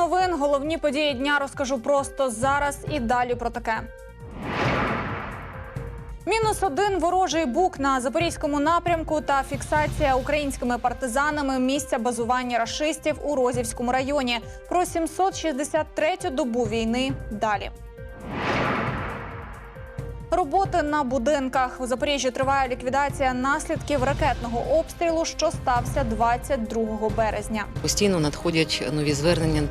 новин головні події дня розкажу просто зараз і далі про таке. Мінус один ворожий бук на запорізькому напрямку та фіксація українськими партизанами місця базування рашистів у Розівському районі. Про 763-ю добу війни далі. Роботи на будинках у Запоріжжі триває ліквідація наслідків ракетного обстрілу, що стався 22 березня. Постійно надходять нові звернення.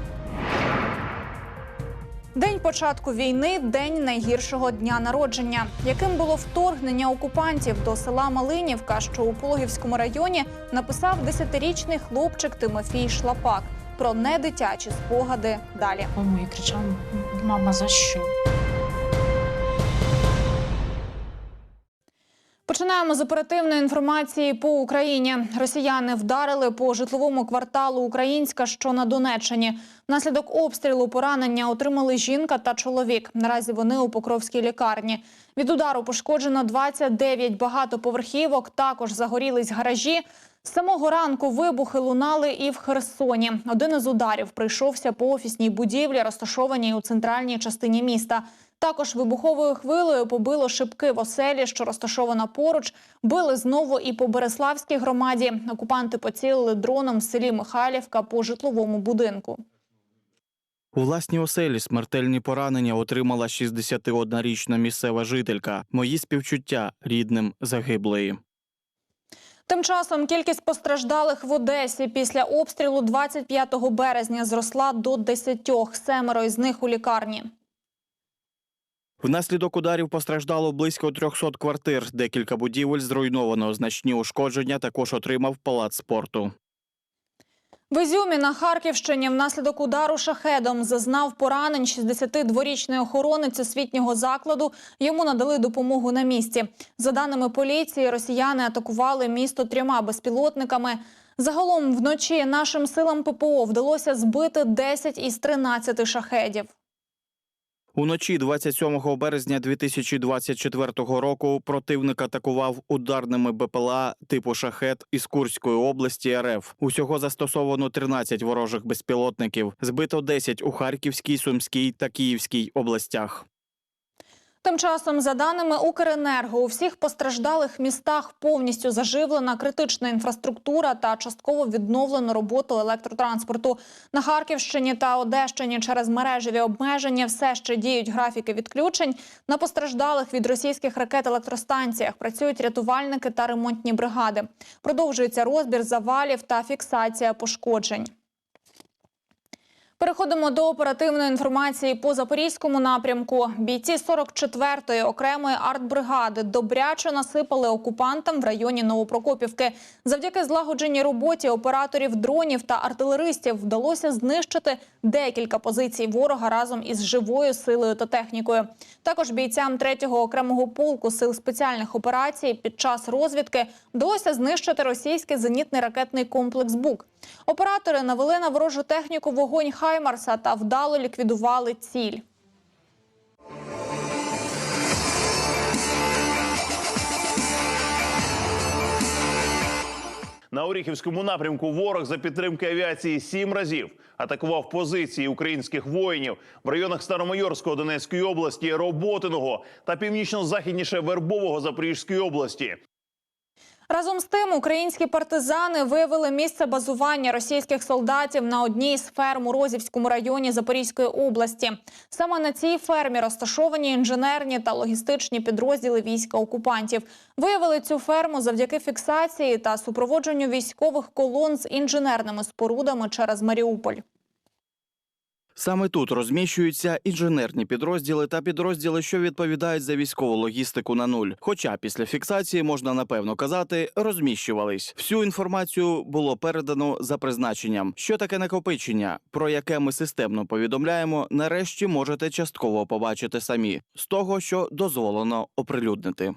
День початку війни день найгіршого дня народження. Яким було вторгнення окупантів до села Малинівка, що у Пологівському районі, написав 10-річний хлопчик Тимофій Шлапак про недитячі спогади далі. Маму кричав: мама, за що? Починаємо з оперативної інформації по Україні. Росіяни вдарили по житловому кварталу Українська, що на Донеччині. Внаслідок обстрілу поранення отримали жінка та чоловік. Наразі вони у Покровській лікарні. Від удару пошкоджено 29 багатоповерхівок. Також загорілись гаражі. З самого ранку вибухи лунали і в Херсоні. Один із ударів прийшовся по офісній будівлі, розташованій у центральній частині міста. Також вибуховою хвилею побило шибки в оселі, що розташована поруч. Били знову і по Береславській громаді. Окупанти поцілили дроном в селі Михайлівка по житловому будинку. У власній оселі смертельні поранення отримала 61-річна місцева жителька. Мої співчуття рідним загиблої. Тим часом кількість постраждалих в Одесі після обстрілу 25 березня зросла до 10. Семеро із них у лікарні. Внаслідок ударів постраждало близько 300 квартир. Декілька будівель зруйновано. Значні ушкодження також отримав палац спорту. В Ізюмі на Харківщині внаслідок удару шахедом зазнав поранень 62-річний охоронець освітнього закладу. Йому надали допомогу на місці. За даними поліції, росіяни атакували місто трьома безпілотниками. Загалом вночі нашим силам ППО вдалося збити 10 із 13 шахедів. Уночі 27 березня 2024 року противник атакував ударними БПЛА типу шахет із Курської області РФ. Усього застосовано 13 ворожих безпілотників. Збито 10 у Харківській, Сумській та Київській областях. Тим часом, за даними Укренерго, у всіх постраждалих містах повністю заживлена критична інфраструктура та частково відновлено роботу електротранспорту. На Харківщині та Одещині через мережеві обмеження все ще діють графіки відключень. На постраждалих від російських ракет електростанціях працюють рятувальники та ремонтні бригади. Продовжується розбір завалів та фіксація пошкоджень. Переходимо до оперативної інформації по запорізькому напрямку. Бійці 44-ї окремої артбригади добряче насипали окупантам в районі Новопрокопівки. Завдяки злагодженій роботі операторів дронів та артилеристів вдалося знищити декілька позицій ворога разом із живою силою та технікою. Також бійцям 3-го окремого полку сил спеціальних операцій під час розвідки вдалося знищити російський зенітний ракетний комплекс БУК. Оператори навели на ворожу техніку вогонь Хаймарса та вдало ліквідували ціль. На Оріхівському напрямку ворог за підтримки авіації сім разів атакував позиції українських воїнів в районах Старомайорського Донецької області, Роботиного та північно-західніше Вербового Запорізької області. Разом з тим, українські партизани виявили місце базування російських солдатів на одній з ферм у Розівському районі Запорізької області. Саме на цій фермі розташовані інженерні та логістичні підрозділи війська окупантів. Виявили цю ферму завдяки фіксації та супроводженню військових колон з інженерними спорудами через Маріуполь. Саме тут розміщуються інженерні підрозділи та підрозділи, що відповідають за військову логістику на нуль. Хоча після фіксації можна напевно казати, розміщувались. Всю інформацію було передано за призначенням. Що таке накопичення, про яке ми системно повідомляємо, нарешті можете частково побачити самі з того, що дозволено оприлюднити.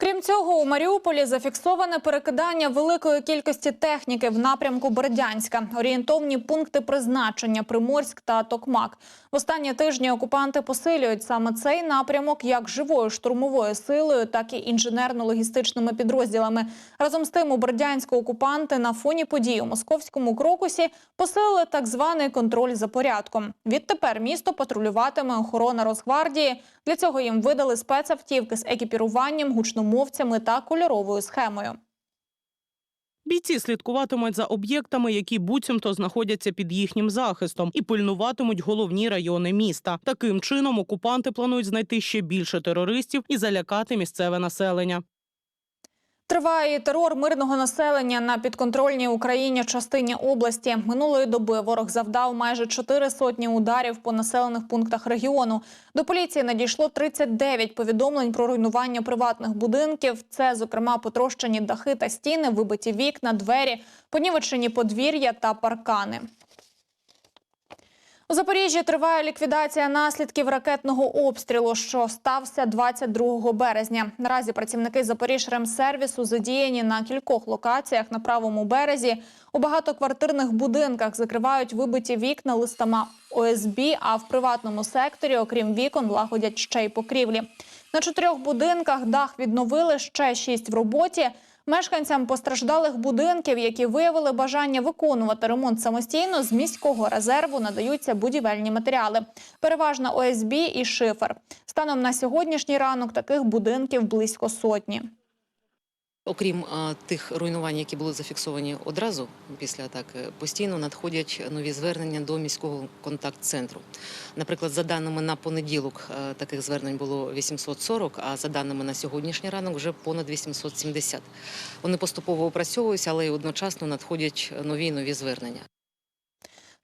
Крім цього, у Маріуполі зафіксоване перекидання великої кількості техніки в напрямку Бердянська, орієнтовні пункти призначення Приморськ та Токмак. В останні тижні окупанти посилюють саме цей напрямок як живою штурмовою силою, так і інженерно-логістичними підрозділами. Разом з тим, у Бердянську окупанти на фоні подій у московському крокусі посилили так званий контроль за порядком. Відтепер місто патрулюватиме охорона Росгвардії. Для цього їм видали спецавтівки з екіпіруванням, гучномовцями та кольоровою схемою. Бійці слідкуватимуть за об'єктами, які буцімто знаходяться під їхнім захистом, і пильнуватимуть головні райони міста. Таким чином окупанти планують знайти ще більше терористів і залякати місцеве населення. Триває терор мирного населення на підконтрольній Україні частині області. Минулої доби ворог завдав майже чотири сотні ударів по населених пунктах регіону. До поліції надійшло 39 повідомлень про руйнування приватних будинків. Це, зокрема, потрощені дахи та стіни, вибиті вікна, двері, понівечені подвір'я та паркани. У Запоріжжі триває ліквідація наслідків ракетного обстрілу, що стався 22 березня. Наразі працівники Запоріжремсервісу задіяні на кількох локаціях на правому березі. У багатоквартирних будинках закривають вибиті вікна листами ОСБ, а в приватному секторі, окрім вікон, лагодять ще й покрівлі. На чотирьох будинках дах відновили, ще шість в роботі. Мешканцям постраждалих будинків, які виявили бажання виконувати ремонт самостійно, з міського резерву надаються будівельні матеріали. Переважно ОСБ і шифер. Станом на сьогоднішній ранок таких будинків близько сотні. Окрім а, тих руйнувань, які були зафіксовані одразу після атаки, постійно надходять нові звернення до міського контакт-центру. Наприклад, за даними на понеділок, е, таких звернень було 840, а за даними на сьогоднішній ранок вже понад 870. Вони поступово опрацьовуються, але й одночасно надходять нові нові звернення.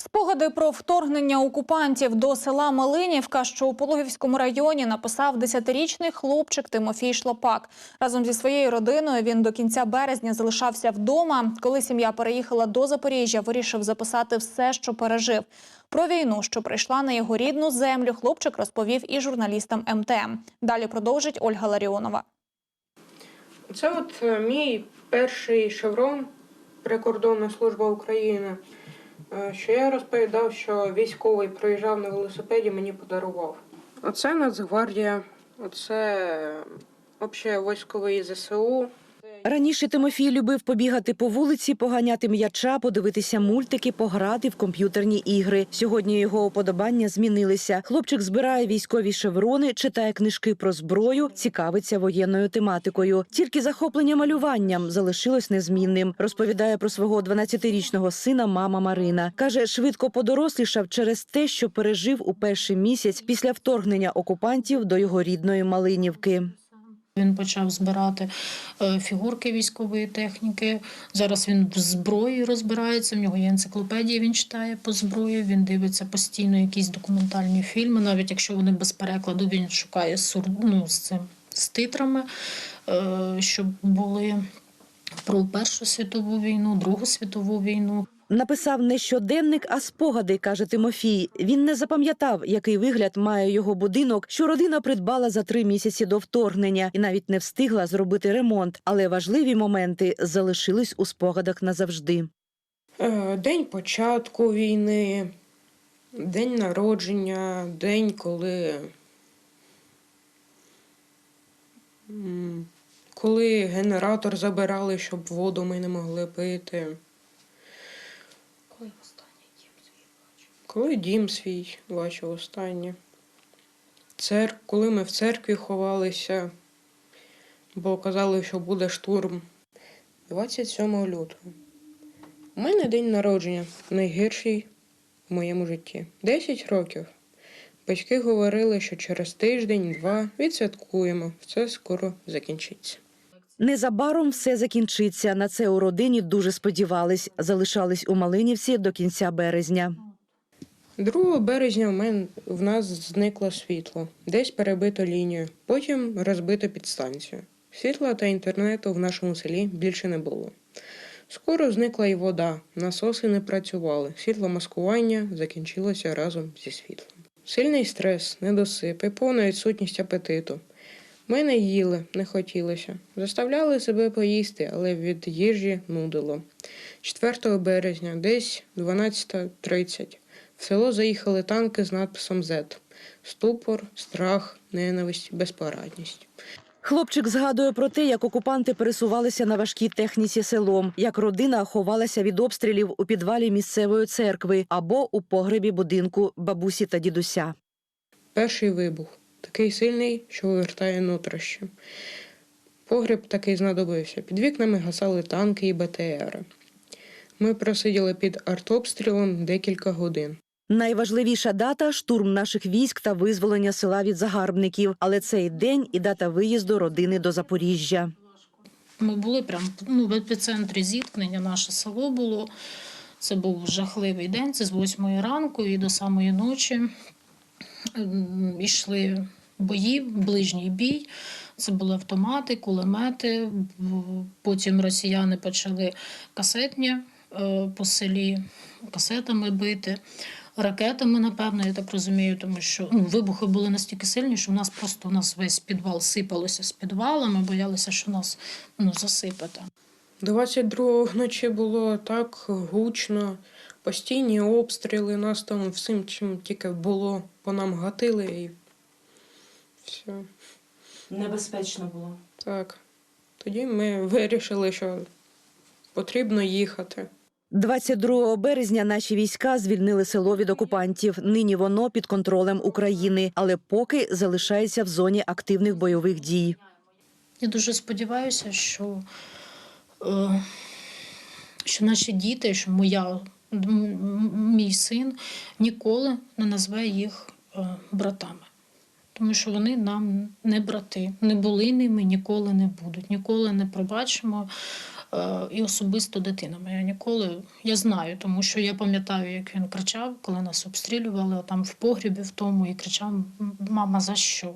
Спогади про вторгнення окупантів до села Малинівка, що у Пологівському районі, написав 10-річний хлопчик Тимофій Шлопак. Разом зі своєю родиною він до кінця березня залишався вдома. Коли сім'я переїхала до Запоріжжя, вирішив записати все, що пережив. Про війну, що прийшла на його рідну землю, хлопчик розповів і журналістам МТМ. Далі продовжить Ольга Ларіонова. Це от е, мій перший шеврон Прикордонна служба України. Е, Що я розповідав, що військовий проїжджав на велосипеді, мені подарував. Оце Нацгвардія, оце общевойськовий ЗСУ. Раніше Тимофій любив побігати по вулиці, поганяти м'яча, подивитися мультики, пограти в комп'ютерні ігри. Сьогодні його уподобання змінилися. Хлопчик збирає військові шеврони, читає книжки про зброю, цікавиться воєнною тематикою. Тільки захоплення малюванням залишилось незмінним. Розповідає про свого 12-річного сина мама Марина. каже, швидко подорослішав через те, що пережив у перший місяць після вторгнення окупантів до його рідної Малинівки. Він почав збирати е, фігурки військової техніки. Зараз він в зброї розбирається. В нього є енциклопедія, він читає по зброї. Він дивиться постійно якісь документальні фільми. Навіть якщо вони без перекладу, він шукає сур... ну, з цим з титрами, е, щоб були про Першу світову війну, Другу світову війну. Написав не щоденник, а спогади, каже Тимофій. Він не запам'ятав, який вигляд має його будинок, що родина придбала за три місяці до вторгнення і навіть не встигла зробити ремонт. Але важливі моменти залишились у спогадах назавжди. Е, День початку війни, день народження, день, коли. Коли генератор забирали, щоб воду ми не могли пити. Коли останній дім свій бачив? Коли дім свій бачив останнє. Цер... Коли ми в церкві ховалися, бо казали, що буде штурм. 27 лютого. У мене день народження найгірший в моєму житті. 10 років. Батьки говорили, що через тиждень-два відсвяткуємо. Все скоро закінчиться. Незабаром все закінчиться. На це у родині дуже сподівались. Залишались у Малинівці до кінця березня. 2 березня в мен в нас зникло світло, десь перебито лінію, потім розбито підстанцію. Світла та інтернету в нашому селі більше не було. Скоро зникла і вода, насоси не працювали, світломаскування закінчилося разом зі світлом. Сильний стрес, недосип і повна відсутність апетиту. Ми не їли, не хотілося. Заставляли себе поїсти, але від їжі нудило. 4 березня, десь 12.30, в село заїхали танки з надписом «З». Ступор, страх, ненависть, безпорадність. Хлопчик згадує про те, як окупанти пересувалися на важкій техніці селом, як родина ховалася від обстрілів у підвалі місцевої церкви або у погребі будинку бабусі та дідуся. Перший вибух такий сильний, що вивертає нутрощі. Погреб такий знадобився. Під вікнами гасали танки і БТРи. Ми просиділи під артобстрілом декілька годин. Найважливіша дата штурм наших військ та визволення села від загарбників. Але цей день і дата виїзду родини до Запоріжжя. Ми були прям ну, в епіцентрі зіткнення, наше село було. Це був жахливий день, це з 8 ранку і до самої ночі. Ем, Ішли бої, ближній бій. Це були автомати, кулемети. Потім росіяни почали касетні е, по селі, касетами бити, ракетами, напевно, я так розумію, тому що ну, вибухи були настільки сильні, що в нас просто у нас весь підвал сипалося з підвала. Ми боялися, що нас ну, засипати. 22-го вночі було так гучно, постійні обстріли, нас там всім, чим тільки було, по нам гатили і все. Небезпечно було. Так. Тоді ми вирішили, що потрібно їхати. 22 березня наші війська звільнили село від окупантів. Нині воно під контролем України, але поки залишається в зоні активних бойових дій. Я дуже сподіваюся, що, е, що наші діти, що моя, мій син ніколи не назве їх е, братами. Тому що вони нам не брати, не були ними, ніколи не будуть, ніколи не пробачимо. Е, І особисто дитина моя ніколи. Я знаю, тому що я пам'ятаю, як він кричав, коли нас обстрілювали там в погрібі в тому, і кричав: Мама, за що?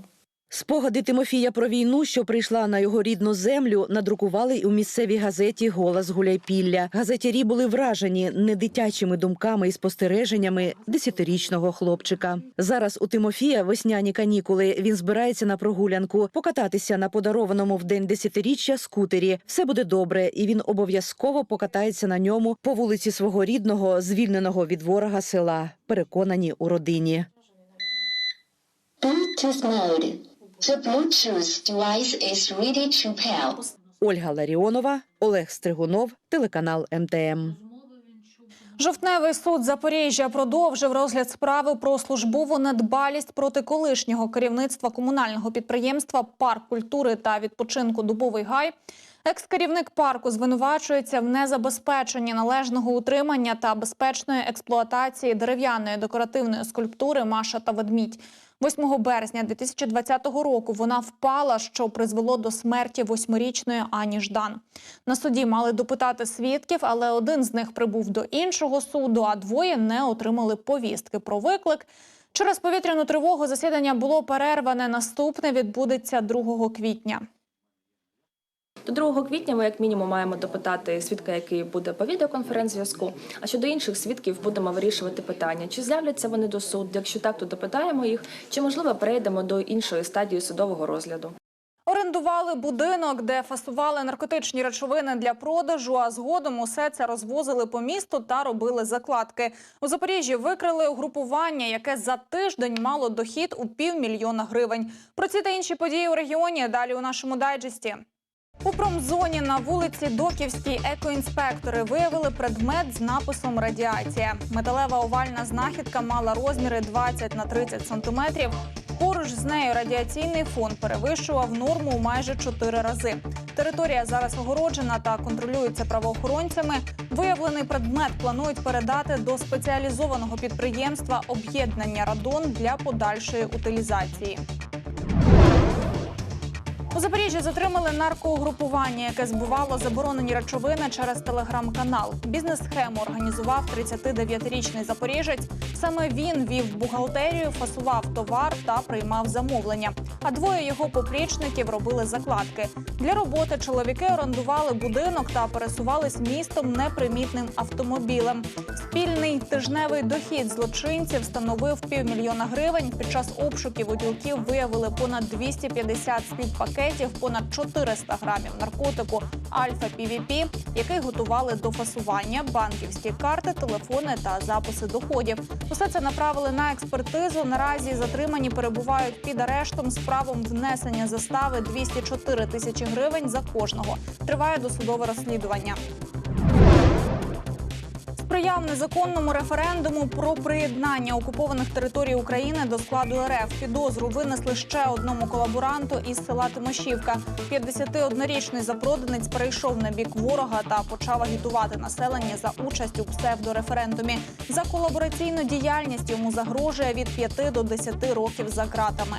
Спогади Тимофія про війну, що прийшла на його рідну землю, надрукували у місцевій газеті Голос Гуляйпілля. Газетярі були вражені не дитячими думками і спостереженнями десятирічного хлопчика. Зараз у Тимофія весняні канікули. Він збирається на прогулянку, покататися на подарованому в день десятиріччя скутері. Все буде добре, і він обов'язково покатається на ньому по вулиці свого рідного, звільненого від ворога села. Переконані у родині. Mode. The Bluetooth device is ready to pair. Ольга Ларіонова, Олег Стригунов, телеканал МТМ. Жовтневий суд Запоріжжя продовжив розгляд справи про службову недбалість проти колишнього керівництва комунального підприємства Парк культури та відпочинку Дубовий гай. Екс-керівник парку звинувачується в незабезпеченні належного утримання та безпечної експлуатації дерев'яної декоративної скульптури Маша та ведмідь. 8 березня 2020 року вона впала, що призвело до смерті восьмирічної Ані Ждан. На суді мали допитати свідків, але один з них прибув до іншого суду, а двоє не отримали повістки про виклик. Через повітряну тривогу засідання було перерване. Наступне відбудеться 2 квітня. До 2 квітня ми, як мінімум, маємо допитати свідка, який буде по відеоконференц-зв'язку. А щодо інших свідків будемо вирішувати питання, чи з'являться вони до суду. Якщо так, то допитаємо їх, чи можливо перейдемо до іншої стадії судового розгляду. Орендували будинок, де фасували наркотичні речовини для продажу. А згодом усе це розвозили по місту та робили закладки. У Запоріжжі викрили угрупування, яке за тиждень мало дохід у півмільйона гривень. Про ці та інші події у регіоні далі у нашому дайджесті. У промзоні на вулиці Доківській екоінспектори виявили предмет з написом Радіація. Металева овальна знахідка мала розміри 20 на 30 сантиметрів. Поруч з нею радіаційний фон перевищував норму майже 4 рази. Територія зараз огороджена та контролюється правоохоронцями. Виявлений предмет планують передати до спеціалізованого підприємства об'єднання Радон для подальшої утилізації. Запоріжжі затримали наркоугрупування, яке збувало заборонені речовини через телеграм-канал. Бізнес-схему організував 39-річний запоріжець. Саме він вів бухгалтерію, фасував товар та приймав замовлення. А двоє його поплічників робили закладки. Для роботи чоловіки орендували будинок та пересувались містом непримітним автомобілем. Спільний тижневий дохід злочинців становив півмільйона гривень. Під час обшуків у ділків виявили понад 250 спідпакетів, понад 400 грамів наркотику Альфа пвп який готували до фасування, банківські карти, телефони та записи доходів. Усе це направили на експертизу. Наразі затримані перебувають під арештом з правом внесення застави 204 тисячі гривень за кожного. Триває досудове розслідування. Сприяв незаконному референдуму про приєднання окупованих територій України до складу РФ. Підозру винесли ще одному колаборанту із села Тимошівка. 51-річний запроданець перейшов на бік ворога та почав агітувати населення за участь у псевдореферендумі. За колабораційну діяльність йому загрожує від 5 до 10 років за ґратами.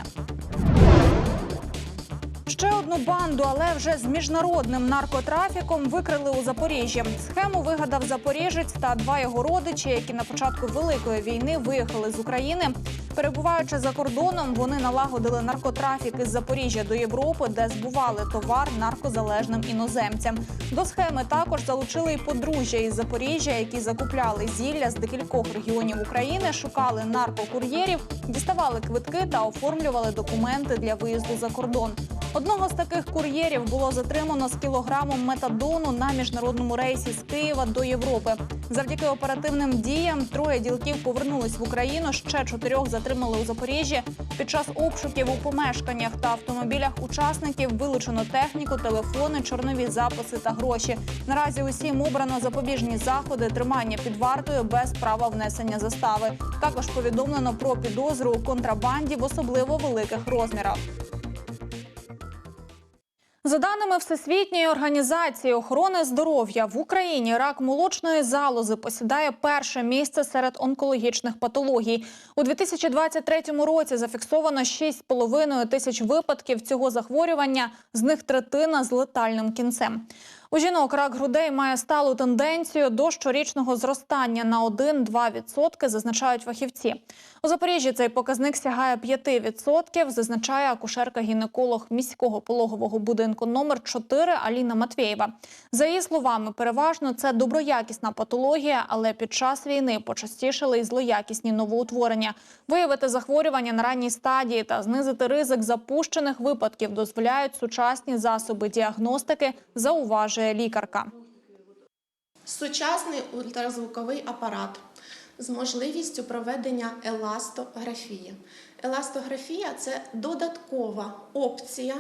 Ще одну банду, але вже з міжнародним наркотрафіком викрили у Запоріжжі. Схему вигадав запоріжець та два його родичі, які на початку великої війни виїхали з України. Перебуваючи за кордоном, вони налагодили наркотрафік із Запоріжжя до Європи, де збували товар наркозалежним іноземцям. До схеми також залучили й подружжя із Запоріжжя, які закупляли зілля з декількох регіонів України, шукали наркокур'єрів, діставали квитки та оформлювали документи для виїзду за кордон. Одного з таких кур'єрів було затримано з кілограмом метадону на міжнародному рейсі з Києва до Європи. Завдяки оперативним діям троє ділків повернулись в Україну. Ще чотирьох затримали у Запоріжжі. Під час обшуків у помешканнях та автомобілях учасників вилучено техніку, телефони, чорнові записи та гроші. Наразі усім обрано запобіжні заходи тримання під вартою без права внесення застави. Також повідомлено про підозру у контрабанді в особливо великих розмірах. За даними Всесвітньої організації охорони здоров'я в Україні, рак молочної залози посідає перше місце серед онкологічних патологій. У 2023 році зафіксовано 6,5 тисяч випадків цього захворювання, з них третина з летальним кінцем. У жінок рак грудей має сталу тенденцію до щорічного зростання на 1-2%, зазначають фахівці. У Запоріжжі цей показник сягає 5%, зазначає акушерка-гінеколог міського пологового будинку номер 4 Аліна Матвєєва. За її словами, переважно це доброякісна патологія, але під час війни почастішали й злоякісні новоутворення. Виявити захворювання на ранній стадії та знизити ризик запущених випадків дозволяють сучасні засоби діагностики, зауважує лікарка. Сучасний ультразвуковий апарат з можливістю проведення еластографії. Еластографія це додаткова опція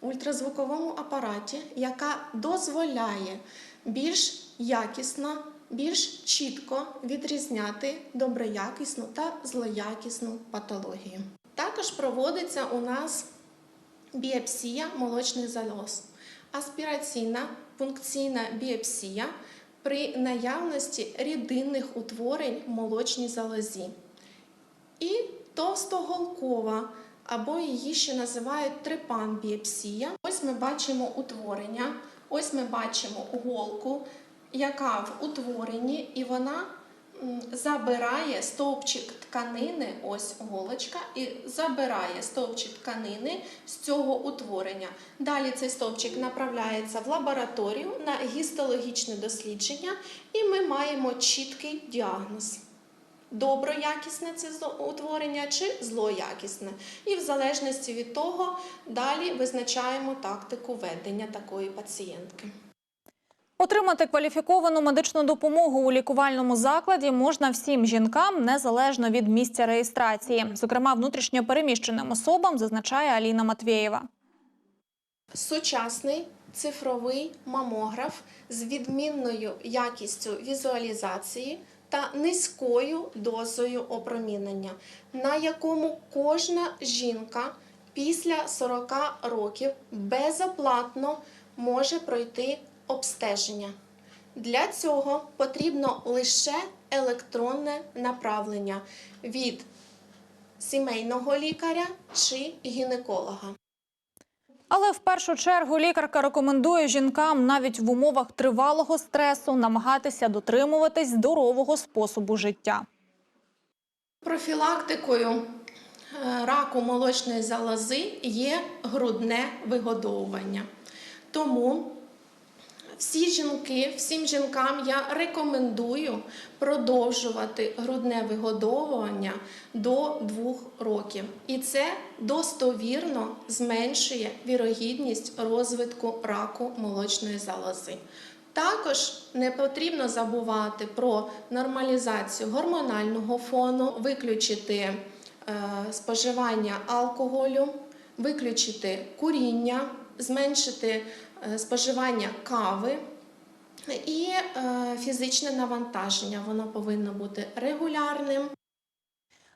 в ультразвуковому апараті, яка дозволяє більш якісно, більш чітко відрізняти доброякісну та злоякісну патологію. Також проводиться у нас біопсія молочних залоз, аспіраційна пункційна біопсія при наявності рідинних утворень в молочній залозі. І товстоголкова, або її ще називають трипан-біопсія. Ось ми бачимо утворення, ось ми бачимо голку, яка в утворенні, і вона забирає стовпчик тканини, ось голочка, і забирає стовпчик тканини з цього утворення. Далі цей стовпчик направляється в лабораторію на гістологічне дослідження, і ми маємо чіткий діагноз. Доброякісне це утворення чи злоякісне. І в залежності від того далі визначаємо тактику ведення такої пацієнтки. Отримати кваліфіковану медичну допомогу у лікувальному закладі можна всім жінкам незалежно від місця реєстрації, зокрема внутрішньо переміщеним особам, зазначає Аліна Матвєєва. Сучасний цифровий мамограф з відмінною якістю візуалізації та низькою дозою опромінення, на якому кожна жінка після 40 років безоплатно може пройти обстеження. Для цього потрібно лише електронне направлення від сімейного лікаря чи гінеколога. Але в першу чергу лікарка рекомендує жінкам навіть в умовах тривалого стресу намагатися дотримуватись здорового способу життя. Профілактикою е, раку молочної залози є грудне вигодовування. Тому всі жінки, всім жінкам я рекомендую продовжувати грудне вигодовування до 2 років. І це достовірно зменшує вірогідність розвитку раку молочної залози. Також не потрібно забувати про нормалізацію гормонального фону, виключити е, споживання алкоголю, виключити куріння, зменшити споживання кави і е, фізичне навантаження. Воно повинно бути регулярним.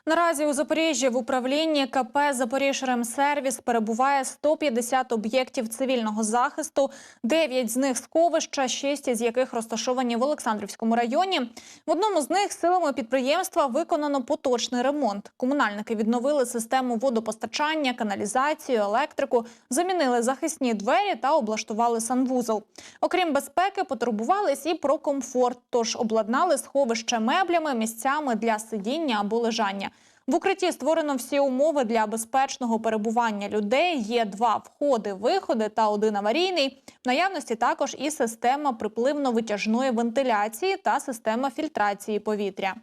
Наразі у Запоріжжі в управлінні КП «Запоріжремсервіс» перебуває 150 об'єктів цивільного захисту, 9 з них сховища, 6 із яких розташовані в Олександрівському районі. В одному з них силами підприємства виконано поточний ремонт. Комунальники відновили систему водопостачання, каналізацію, електрику, замінили захисні двері та облаштували санвузол. Окрім безпеки, потурбувались і про комфорт, тож обладнали сховище меблями, місцями для сидіння або лежання. В укритті створено всі умови для безпечного перебування людей. Є два входи, виходи та один аварійний. В наявності також і система припливно-витяжної вентиляції та система фільтрації повітря.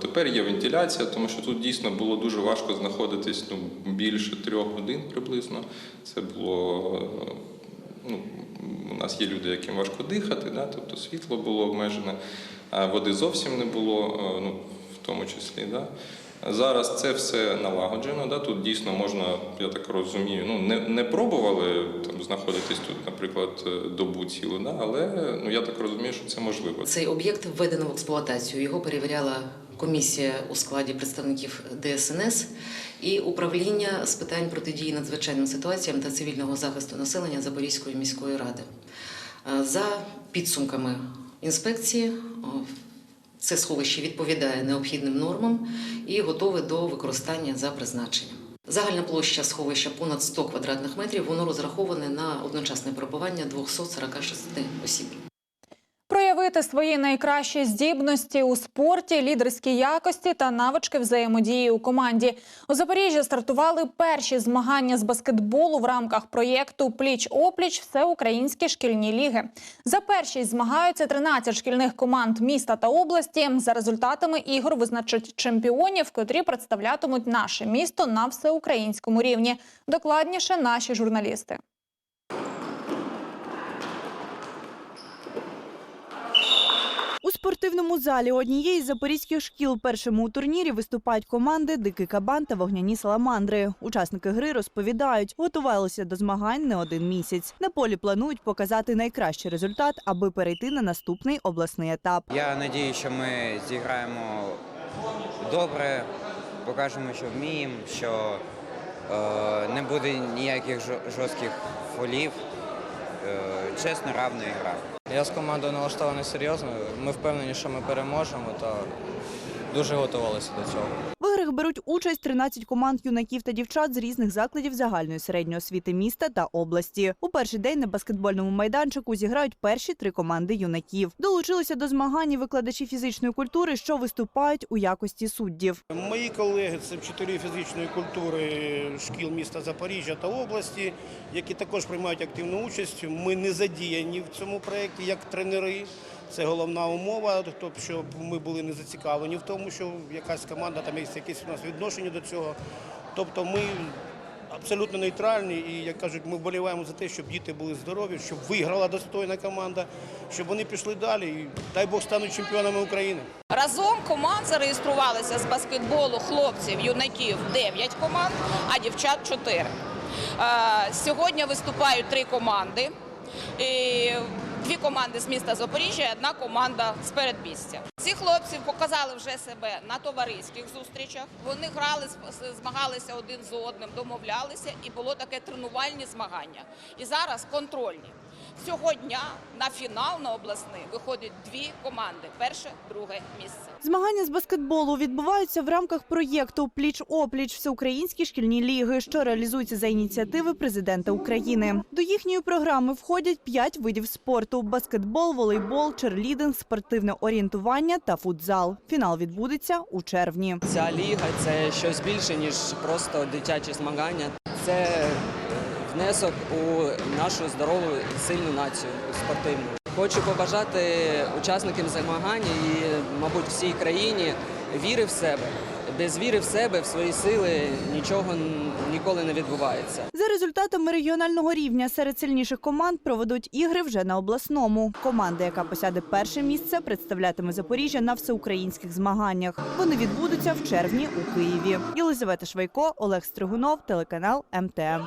Тепер є вентиляція, тому що тут дійсно було дуже важко знаходитись ну, більше трьох годин приблизно. Це було. Ну, у нас є люди, яким важко дихати, да? тобто світло було обмежене, води зовсім не було, е, ну, тому числі. Да? Зараз це все налагоджено. Да? Тут дійсно можна, я так розумію, ну, не, не пробували там, знаходитись тут, наприклад, е, добу цілу, да? але ну, я так розумію, що це можливо. Цей об'єкт введено в експлуатацію. Його перевіряла комісія у складі представників ДСНС і управління з питань протидії надзвичайним ситуаціям та цивільного захисту населення Запорізької міської ради. Е, За підсумками інспекції, це сховище відповідає необхідним нормам і готове до використання за призначенням. Загальна площа сховища понад 100 квадратних метрів. Воно розраховане на одночасне перебування 246 осіб. Проявити свої найкращі здібності у спорті, лідерській якості та навички взаємодії у команді. У Запоріжжі стартували перші змагання з баскетболу в рамках проєкту Пліч опліч всеукраїнські шкільні ліги. За першість змагаються 13 шкільних команд міста та області. За результатами ігор визначать чемпіонів, котрі представлятимуть наше місто на всеукраїнському рівні. Докладніше наші журналісти. Спортивному залі однієї з запорізьких шкіл у турнірі виступають команди Дикий кабан та вогняні саламандри. Учасники гри розповідають, готувалися до змагань не один місяць. На полі планують показати найкращий результат, аби перейти на наступний обласний етап. Я надію, що ми зіграємо добре, покажемо, що вміємо, що е, не буде ніяких жорстких фолів. Е, чесно, равна гра. Я з командою налаштований серйозно. Ми впевнені, що ми переможемо та дуже готувалися до цього. Беруть участь 13 команд юнаків та дівчат з різних закладів загальної середньої освіти міста та області. У перший день на баскетбольному майданчику зіграють перші три команди юнаків. Долучилися до змагань викладачі фізичної культури, що виступають у якості суддів. Мої колеги це вчителі фізичної культури шкіл міста Запоріжжя та області, які також приймають активну участь. Ми не задіяні в цьому проєкті як тренери. Це головна умова, тобто, щоб ми були не зацікавлені в тому, що якась команда там є якесь у нас відношення до цього. Тобто ми абсолютно нейтральні і, як кажуть, ми вболіваємо за те, щоб діти були здорові, щоб виграла достойна команда, щоб вони пішли далі і дай Бог стануть чемпіонами України. Разом команд зареєструвалися з баскетболу хлопців, юнаків 9 команд, а дівчат 4. Е, Сьогодні виступають три команди. Дві команди з міста Запоріжжя, одна команда з передмістя. Ці хлопці показали вже себе на товариських зустрічах. Вони грали, змагалися один з одним, домовлялися, і було таке тренувальні змагання. І зараз контрольні. Цього дня на фінал на обласний виходять дві команди: перше, друге місце. Змагання з баскетболу відбуваються в рамках проєкту Пліч опліч всеукраїнські шкільні ліги, що реалізується за ініціативи президента України. До їхньої програми входять п'ять видів спорту: баскетбол, волейбол, черлідинг, спортивне орієнтування та футзал. Фінал відбудеться у червні. Ця ліга це щось більше ніж просто дитячі змагання. Це внесок у нашу здорову сильну націю спортивну. Хочу побажати учасникам змагань і, мабуть, всій країні віри в себе. Без віри в себе, в свої сили нічого ніколи не відбувається. За результатами регіонального рівня серед сильніших команд проведуть ігри вже на обласному. Команда, яка посяде перше місце, представлятиме Запоріжжя на всеукраїнських змаганнях. Вони відбудуться в червні у Києві. Єлизавета Швайко, Олег Стригунов, телеканал МТМ.